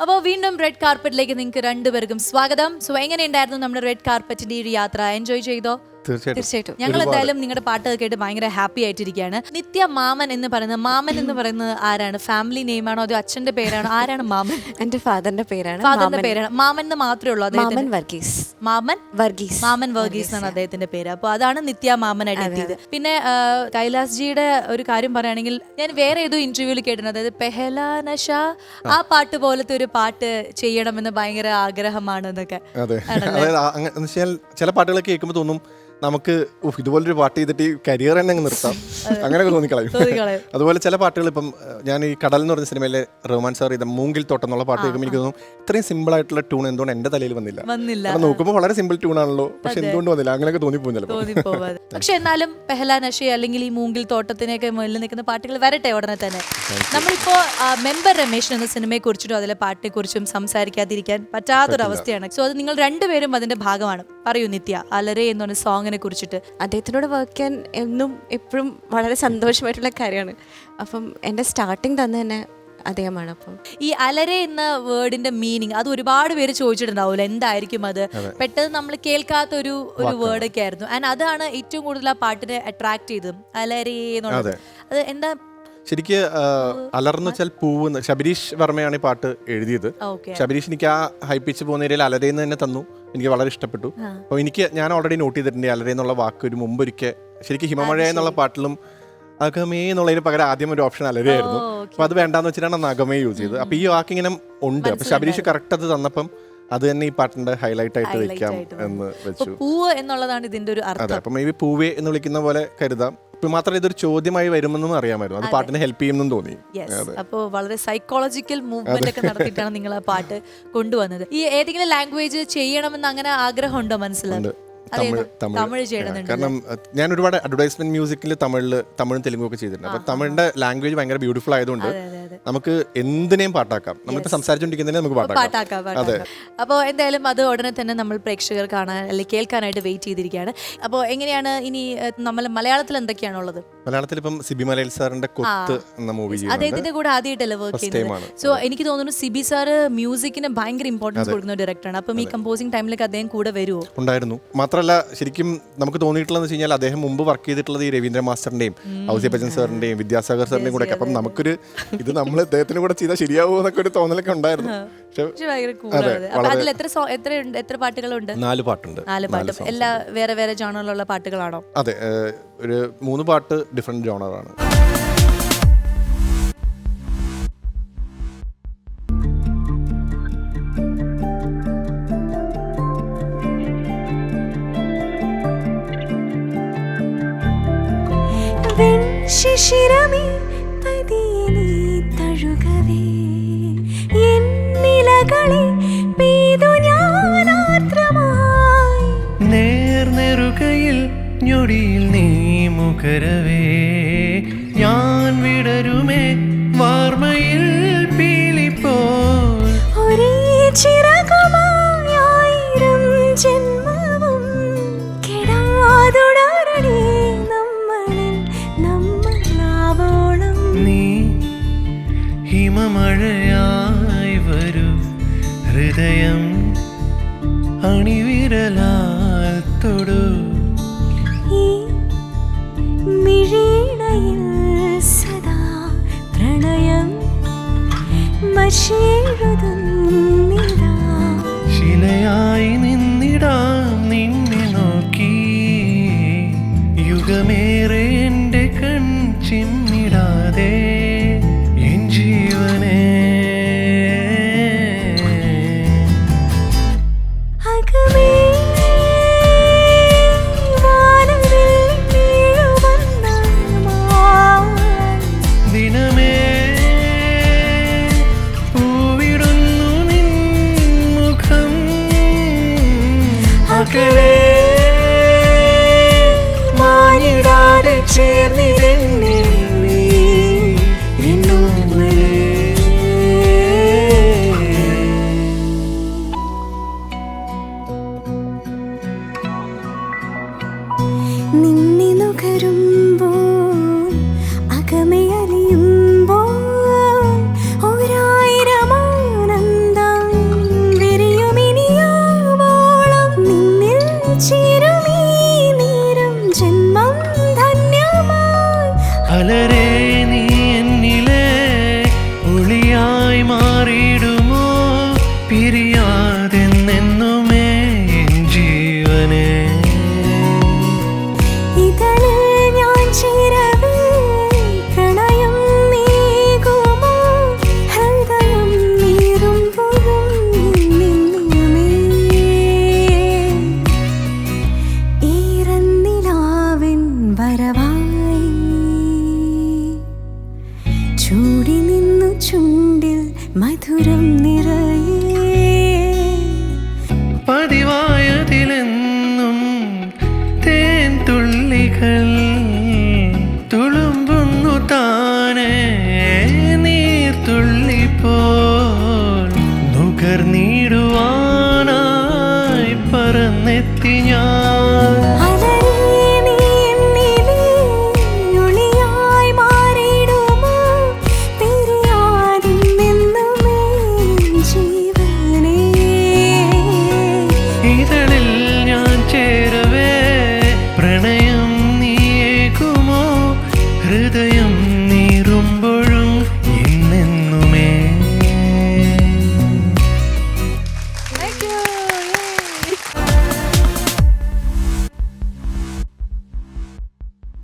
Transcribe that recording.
അപ്പോൾ വീണ്ടും റെഡ് കാർപ്പറ്റിലേക്ക് നിങ്ങൾക്ക് രണ്ടുപേർക്കും സ്വാഗതം. സോ എങ്ങനെയുണ്ടായിരുന്നു നമ്മുടെ റെഡ് കാർപ്പറ്റിന്റെ ഈ യാത്ര? എൻജോയ് ചെയ്തോ? തീർച്ചയായിട്ടും. ഞങ്ങൾ എന്തായാലും നിങ്ങളുടെ പാട്ട് കേട്ട് ഭയങ്കര ഹാപ്പി ആയിട്ടിരിക്കുകയാണ് നിത്യ മാമൻ എന്ന് പറയുന്നത് മാമൻ എന്ന് പറയുന്നത് ആരാണ്? ഫാമിലി നെയിം ആണോ അതോ അച്ഛന്റെ പേരാണോ? ആരാണ് മാമൻ? എന്റെ ഫാദറിന്റെ പേരാണ് ഫാദറിന്റെ മാമൻ- പേരാണ്. മാമൻ എന്ന് മാത്രമേ ഉള്ളൂ മാമൻ വർഗീസ്. മാമൻ? വർഗീസ്. മാമൻ വർഗീസ് എന്നാണ് അദ്ദേഹത്തിന്റെ പേര്. അപ്പോൾ അതാണ് നിത്യ മാമനായിട്ട് എത്തിയത്. പിന്നെ കൈലാസ് ജിയുടെ ഒരു കാര്യം പറയുകയാണെങ്കിൽ ഞാൻ വേറെ ഏതോ ഇന്റർവ്യൂവിൽ കേട്ടിട്ടുണ്ട്. അതായത് പെഹല നഷ ആ. പാട്ട് പോലത്തെ ഒരു പാട്ട് ചെയ്യണമെന്ന് ഭയങ്കര ആഗ്രഹമാണ് എന്നൊക്കെ. ചില പാട്ടുകളൊക്കെ കേൾക്കുമ്പോൾ തോന്നും നമുക്ക് ഇതുപോലൊരു പാട്ട് ചെയ്തിട്ട് ഈ കരിയർ തന്നെ അങ്ങ് നിർത്താം. അങ്ങനെയൊക്കെ തോന്നിക്കളയും. അതുപോലെ ചില പാട്ടുകൾ ഇപ്പം ഞാൻ ഈ കടൽ എന്ന് പറഞ്ഞ സിനിമയിലെ റഹ്മാൻ സാർ ചെയ്ത മൂങ്കിൽ തോട്ടം എന്നുള്ള പാട്ട് കേൾക്കുമ്പോൾ എനിക്ക് തോന്നുന്നു ഇത്രയും സിമ്പിൾ ആയിട്ടുള്ള ട്യൂൺ എന്തുകൊണ്ട് എന്റെ തലയിൽ വന്നില്ല? കാരണം നോക്കുമ്പോൾ വളരെ സിമ്പിൾ ട്യൂൺ ആണല്ലോ പക്ഷെ എന്തുകൊണ്ട് വന്നില്ല? അങ്ങനെയൊക്കെ തോന്നിപ്പോകും ചിലപ്പോൾ തോന്നിപ്പോവാതെ പക്ഷെ എന്നാലും പെഹല നഷി അല്ലെങ്കിൽ ഈ മൂങ്കിൽ തോട്ടത്തിനൊക്കെ മുന്നിൽ നിൽക്കുന്ന പാട്ടുകൾ വരട്ടെ ഉടനെ തന്നെ. നമ്മളിപ്പോ മെമ്പർ രമേശൻ എന്ന സിനിമയെ കുറിച്ചിട്ടും അതിലെ പാട്ടിനെ കുറിച്ചും സംസാരിക്കാതിരിക്കാൻ പറ്റാത്തൊരവസ്ഥയാണ്. സോ അത് നിങ്ങൾ രണ്ടുപേരും അതിന്റെ ഭാഗമാണ്. പറയൂ നിത്യ അലരെ എന്ന് പറഞ്ഞ സോങ്ങിനെ കുറിച്ചിട്ട് അദ്ദേഹത്തിനോട് വർക്ക് ചെയ്യാൻ എന്നും എപ്പോഴും വളരെ സന്തോഷമായിട്ടുള്ള കാര്യമാണ്. അപ്പം എന്റെ സ്റ്റാർട്ടിങ് തന്നെ തന്നെ അദ്ദേഹമാണ് അപ്പം. ഈ അലരെ എന്ന വേർഡിന്റെ മീനിങ് അത് ഒരുപാട് പേര് ചോദിച്ചിട്ടുണ്ടാവില്ല എന്തായിരിക്കും അത്? പെട്ടെന്ന് നമ്മൾ കേൾക്കാത്ത ഒരു ഒരു വേർഡ് ഒക്കെ ആയിരുന്നു. ആൻഡ് അതാണ് ഏറ്റവും കൂടുതൽ ആ പാട്ടിനെ അട്രാക്ട് ചെയ്തതും. അലരെ എന്നുള്ളത്. അത് എന്താ ശരിക്ക് അലർന്ന് വെച്ചാൽ പൂവ് ശബരീഷ് വർമ്മയാണ് ഈ പാട്ട് എഴുതിയത്. ശബരീഷ് എനിക്ക് ആ ഹൈപ്പിച്ച് പോകുന്ന ഏരിയയിൽ അലരേന്ന് തന്നെ തന്നു. എനിക്ക് വളരെ ഇഷ്ടപ്പെട്ടു. അപ്പോൾ എനിക്ക് ഞാൻ ഓൾറെഡി നോട്ട് ചെയ്തിട്ടുണ്ട് ഈ അലരേ എന്നുള്ള വാക്ക് ഒരു മുമ്പൊരിക്കൽ ശരിക്ക് ഹിമമഴ എന്നുള്ള പാട്ടിലും അകമേ എന്നുള്ളതിന് പകരം ആദ്യം ഒരു ഓപ്ഷൻ അലരയായിരുന്നു. അപ്പൊ അത് വേണ്ടാന്ന് വെച്ചിട്ടാണ് അന്ന് അകമേ യൂസ് ചെയ്തത്. അപ്പൊ ഈ വാക്ക് ഇങ്ങനെ ഉണ്ട്. അപ്പൊ ശബരീഷ് കറക്റ്റ് അത് തന്നപ്പം അത് തന്നെ ഈ പാട്ടിന്റെ ഹൈലൈറ്റ് ആയിട്ട് വെക്കാം എന്ന് വെച്ചു. പൂവ് എന്നുള്ളതാണ് ഇതിന്റെ ഒരു അർത്ഥം. അപ്പൊ മേ ബി പൂവേ എന്ന് വിളിക്കുന്ന പോലെ കരുതാം. ഇപ്പൊ മാത്രമേ ഇതൊരു ചോദ്യമായി വരുമെന്നും അറിയാമായിരുന്നു. അത് പാട്ടിനെ ഹെൽപ്പ് ചെയ്യുമെന്നും തോന്നി. അപ്പോൾ വളരെ സൈക്കോളജിക്കൽ മൂവ്മെന്റ് ഒക്കെ നടത്തിയിട്ടാണ് നിങ്ങൾ ആ പാട്ട് കൊണ്ടുവന്നത്. ഈ ഏതെങ്കിലും ലാംഗ്വേജ് ചെയ്യണമെന്ന് അങ്ങനെ ആഗ്രഹമുണ്ടോ മനസ്സിലായി തമിഴ് തമിഴ്. കാരണം ഞാൻ ഒരുപാട് അഡ്വർടൈസ്മെന്റ് മ്യൂസിക്കിൽ തമിഴിൽ തമിഴും തെലുങ്കും ഒക്കെ ചെയ്തിട്ടുണ്ട്. അപ്പൊ തമിഴിന്റെ ലാംഗ്വേജ് ഭയങ്കര ബ്യൂട്ടിഫുൾ ആയതുകൊണ്ട് അതെ അതെ അതെ. നമുക്ക് എന്തിനേയും പാട്ടാക്കാം. നമുക്ക് സംസാരിച്ചുകൊണ്ടിരിക്കുന്നതിനെ നമുക്ക് പാട്ടാക്കാം. പാട്ടാക്കാം അപ്പോൾ എന്തായാലും അത് ഉടനെ തന്നെ നമ്മൾ പ്രേക്ഷകർ കാണാൻ അല്ലെങ്കിൽ കേൾക്കാനായിട്ട് വെയിറ്റ് ചെയ്തിരിക്കുകയാണ്. അപ്പോൾ എങ്ങനെയാണ് ഇനി നമ്മൾ മലയാളത്തിൽ എന്തൊക്കെയാണുള്ളത്? മലയാളത്തിൽ ഇപ്പം സിബി മലയിൽ സാറിന്റെ കൊത്ത് എന്ന മൂവി അദ്ദേഹത്തിന്റെ കൂടെ ആദ്യമായിട്ടല്ലേ വർക്ക് ചെയ്യുന്നത്? സോ എനിക്ക് തോന്നുന്നു സിബി സാർ മ്യൂസിക്കിന് ഭയങ്കര ഇമ്പോർട്ടൻസ് കൊടുക്കുന്ന ഡയറക്ടറാണ് അപ്പം ഈ കമ്പോസിംഗ് ടൈമിലേക്ക് അദ്ദേഹം കൂടെ വരുമോ ഉണ്ടായിരുന്നു. മാത്രമല്ല ശരിക്കും നമുക്ക് തോന്നിയിട്ടുള്ളത് വെച്ച് കഴിഞ്ഞാൽ അദ്ദേഹം മുമ്പ് വർക്ക് ചെയ്തിട്ടുള്ളത് ഈ രവീന്ദ്ര മാസ്റ്ററിന്റെയും ഔസി ബച്ചൻ സാറിന്റെയും വിദ്യാസാഗർ സാറിന്റെയും കൂടെ അപ്പം നമുക്കൊരു ഇത് നമ്മൾ അദ്ദേഹത്തിന് കൂടെ ചെയ്താൽ ശരിയാവുമോ എന്നൊക്കെ ഒരു തോന്നലൊക്കെ ഉണ്ടായിരുന്നു. പക്ഷെ പക്ഷെ ഭയങ്കര അതിൽ എത്ര എത്ര എത്ര പാട്ടുകളുണ്ട്? നാല് പാട്ടുണ്ട്. എല്ലാ വേറെ വേറെ ജോണറിലുള്ള പാട്ടുകളാണോ? അതെ ഒരു മൂന്ന് പാട്ട് ഡിഫറെന്റ് ജോണറാണ് ശിശിരമേ എന്നിലകളെ പെയ്തു ഞാനാർദ്രമായി. നേർനെറുകയിൽ ഞൊടിയിൽ നീ മുഖരവേ. ഞാൻ വിടരുമേ വാർമയിൽ പീലിപ്പോൾ. ഒരേ ചിറകുമായായിരം ഹൃദയം അണിവിരലാൽ തൊടു. ഈ മിഴിയിണയിൽ സദാ പ്രണയം മഷീഴുതുന്നിതാ ശിലയായി അകലെ മാനിടാതെ ചേർന്നിരുന്നേ നുകർന്നിടുവാനായി പറന്നെത്തി ഞാൻ.